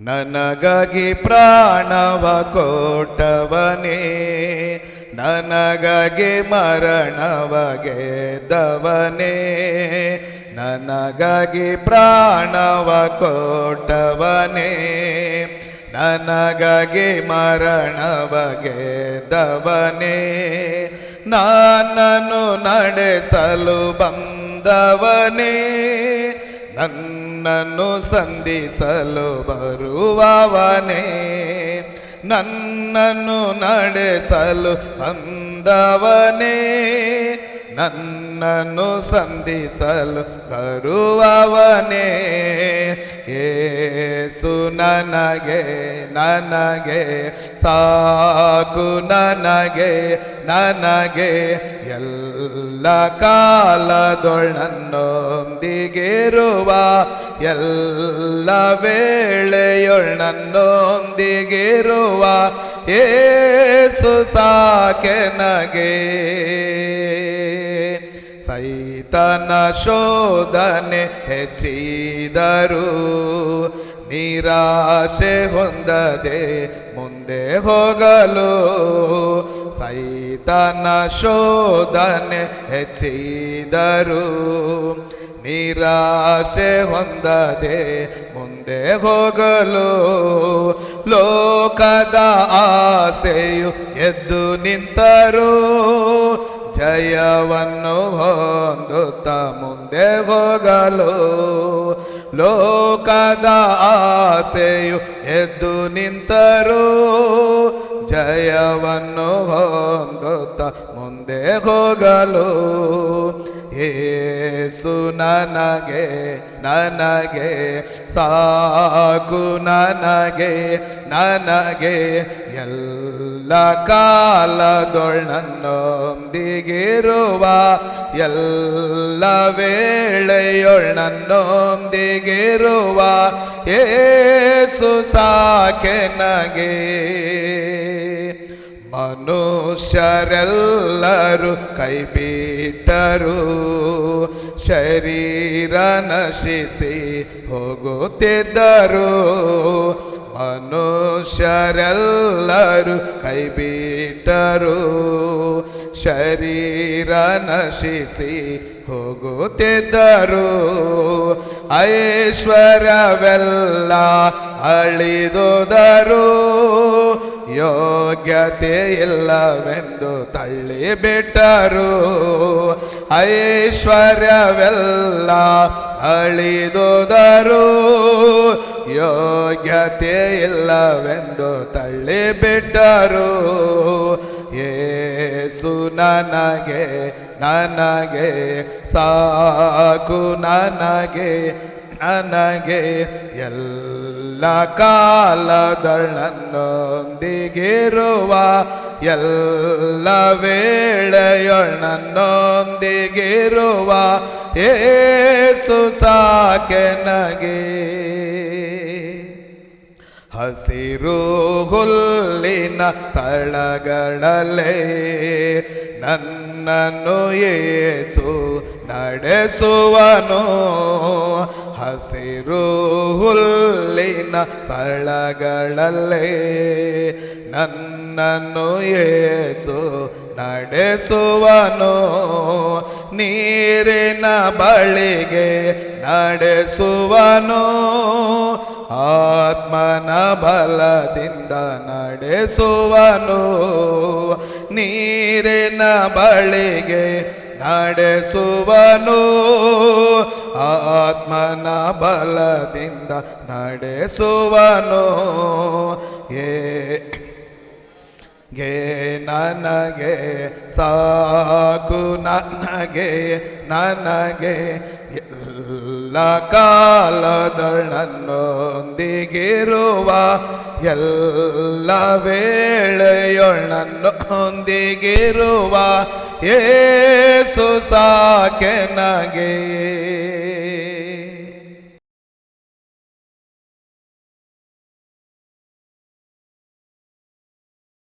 ನನಗಾಗಿ ಪ್ರಾಣವ ಕೋಟವನೇ ನನಗಾಗಿ ಮರಣವ ಗೆದ್ದವನೇ, ನನಗಾಗಿ ಪ್ರಾಣವ ಕೋಟವನೇ ನನಗಾಗಿ ಮರಣವ ಗೆದ್ದವನೇ, ನನ್ನನ್ನು ನಡೆಸಲು ಬಂದವನೇ ನನ್ನನ್ನು ಸಂಧಿಸಲು ಬರುವವನೇ. ನನ್ನನ್ನು ನಡೆಸಲು ಬಂದವನೇ. ನನ್ನನ್ನು ಸಂಧಿಸಲು ಬರುವವನೇ. ಏಸು ನನಗೆ ನನಗೆ ಸಾಕು, ನನಗೆ ನನಗೆ ಎಲ್ಲ ಕಾಲದೊಳನ್ನೊಂದಿಗಿರುವ ಎಲ್ಲ ವೇಳೆಯೊಳ್ ನನ್ನೊಂದಿಗಿರುವ ಏಸು ಸಾಕೆ ನಗೆ. ಸೈತನ ಶೋಧನೆ ಹೆಚ್ಚಿದರು. ನಿರಾಶೆ ಹೊಂದದೆ ಮುಂದೆ ಹೋಗಲು ಸೈತನ ಶೋಧನೆ ಹೆಚ್ಚಿದರು. ನಿರಾಶೆ ಹೊಂದದೆ ಮುಂದೆ ಹೋಗಲು ಲೋಕದ ಆಸೆಯು ಎದ್ದು ನಿಂತರು. ಜಯವನ್ನು ಹೊಂದುತ್ತ ಮುಂದೆ ಹೋಗಲು. ಲೋಕದ ಆಸೆಯು ಎದ್ದು ನಿಂತರು. ಜಯವನ್ನು ಹೊಂದುತ್ತ ಮುಂದೆ ಹೋಗಲು. ಏಸು ನನಗೆ ನನಗೆ ಸಾಕು ನನಗೆ ನನಗೆ ಎಲ್ಲ ಕಾಲದೊಳನ್ನೊಂದಿಗಿರುವ ಎಲ್ಲ ವೇಳೆಯೊಳ್ ನನ್ನೊಂದಿಗಿರುವ ಏಸು ಸಾಕೆ ನಗೆ ಮನುಷ್ಯರೆಲ್ಲರೂ ಕೈಬಿಟ್ಟರು. ಶರೀರ ನಶಿಸಿ ಹೋಗುತ್ತಿದ್ದರು. ಮನುಷ್ಯರೆಲ್ಲರೂ ಕೈಬಿಟ್ಟರು. ಶರೀರ ನಶಿಸಿ ಹೋಗುತ್ತಿದ್ದರು. ಐಶ್ವರ್ಯವೆಲ್ಲ ಅಳಿದುದರು. ಯೋಗ್ಯತೆ ಇಲ್ಲವೆಂದು ತಳ್ಳಿಬಿಟ್ಟರು. ಐಶ್ವರ್ಯವೆಲ್ಲ ಅಳಿದುದರು. ಯೋಗ್ಯತೆ ಇಲ್ಲವೆಂದು ತಳ್ಳಿಬಿಟ್ಟರು. ಏಸು ನನಗೆ ನನಗೆ ಸಾಕು ನನಗೆ ನನಗೆ ಎಲ್ಲ ಕಾಲದೊಳನ್ನೊಂದಿಗಿರುವ ಎಲ್ಲ ವೇಳೆಯೊಳ್ಳನ್ನೊಂದಿಗಿರುವ ಏಸು ಸಾಕೆ ನಗೆ ಹಸಿರು ಹುಲ್ಲಿನ ಸ್ಥಳಗಳಲ್ಲೇ ನನ್ನನ್ನು ಏಸು ನಡೆಸುವನು. ಹಸಿರು ಹುಲ್ಲಿನ ಸ್ಥಳಗಳಲ್ಲೇ ನನ್ನನ್ನು ಏಸು ನಡೆಸುವನು. ನೀರಿನ ಬಳಿಗೆ ನಡೆಸುವನು. ಆತ್ಮನ ಬಲದಿಂದ ನಡೆಸುವನು. ನೀರಿನ ಬಳಿಗೆ ನಡೆಸುವನು. ಆತ್ಮನ ಬಲದಿಂದ ನಡೆಸುವನು. ಏ, ಗೆ ನನಗೆ ಸಾಕು, ನನಗೆ ನನಗೆ ಎಲ್ಲ ಕಾಲದೊಳನ್ನೊಂದಿಗಿರುವ ಎಲ್ಲ ವೇಳೆಯೊಳ್ಳನ್ನು ಹೊಂದಿಗಿರುವ ಏಸು ಸಾಕೆ ನಗೆ